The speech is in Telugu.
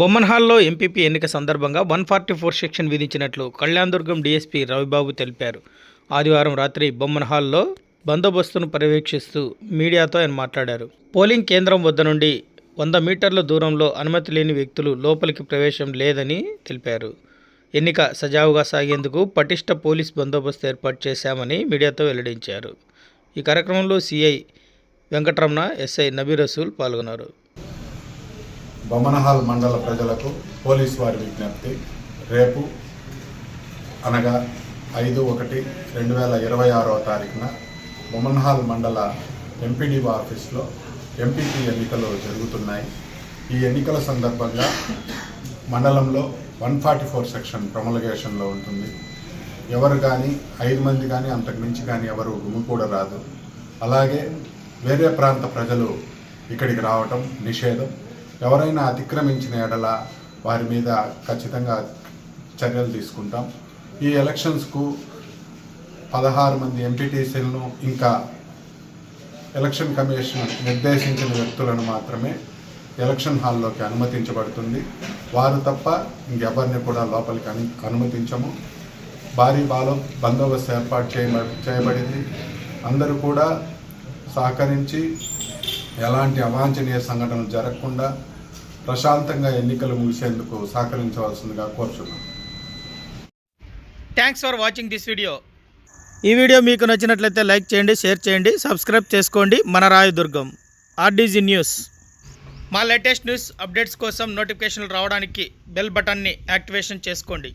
బొమ్మన్హాల్లో ఎంపీపీ ఎన్నిక సందర్భంగా వన్ ఫార్టీ ఫోర్ సెక్షన్ విధించినట్లు కళ్యాణదుర్గం డీఎస్పీ రవిబాబు తెలిపారు. ఆదివారం రాత్రి బొమ్మన్హాల్లో బందోబస్తును పర్యవేక్షిస్తూ మీడియాతో ఆయన మాట్లాడారు. పోలింగ్ కేంద్రం వద్ద నుండి వంద మీటర్ల దూరంలో అనుమతి లేని వ్యక్తులు లోపలికి ప్రవేశం లేదని తెలిపారు. ఎన్నిక సజావుగా సాగేందుకు పటిష్ట పోలీస్ బందోబస్తు ఏర్పాటు చేశామని మీడియాతో వెల్లడించారు. ఈ కార్యక్రమంలో సిఐ వెంకటరమణ ఎస్ఐ నబీ రసూల్ పాల్గొన్నారు. బొమ్మనహాల్ మండల ప్రజలకు పోలీస్ వారి విజ్ఞప్తి. రేపు అనగా ఐదు ఒకటి రెండు వేల ఇరవై ఆరవ తారీఖున బొమ్మన్హాల్ మండల ఎంపీడీఓ ఆఫీస్లో ఎంపీపీ ఎన్నికలు జరుగుతున్నాయి. ఈ ఎన్నికల సందర్భంగా మండలంలో వన్ ఫార్టీ ఫోర్ సెక్షన్ ప్రొమలగేషన్లో ఉంటుంది. ఎవరు కానీ ఐదు మంది కానీ అంతకు మించి కానీ ఎవరు గుమికూడరాదు అలాగే వేరే ప్రాంత ప్రజలు ఇక్కడికి రావటం నిషేధం. ఎవరైనా అతిక్రమించిన ఎడల వారి మీద ఖచ్చితంగా చర్యలు తీసుకుంటాం. ఈ ఎలక్షన్స్కు పదహారు మంది ఎంపీటీసీలను ఇంకా ఎలక్షన్ కమిషన్ నిర్దేశించిన వ్యక్తులను మాత్రమే ఎలక్షన్ హాల్లోకి అనుమతించబడుతుంది. వారు తప్ప ఇంకెవరిని కూడా లోపలికి అను అనుమతించము. భారీ బాలో బందోబస్తు ఏర్పాటు చేయబ చేయబడింది. అందరూ కూడా సహకరించి ఎలాంటి అవాంఛనీయ సంఘటనలు జరగకుండా ప్రశాంతంగా ఎన్నికలు ముగిసేందుకు సహకరించవలసిందిగా కోరుచున్నాం. Thanks for watching this video ఈ వీడియో మీకు నచ్చినట్లయితే లైక్ చేయండి షేర్ చేయండి సబ్స్క్రైబ్ చేసుకోండి. మన రాయదుర్గం ఆర్డీజీ న్యూస్ మా లేటెస్ట్ న్యూస్ అప్డేట్స్ కోసం నోటిఫికేషన్లు రావడానికి బెల్ బటన్ని యాక్టివేషన్ చేసుకోండి.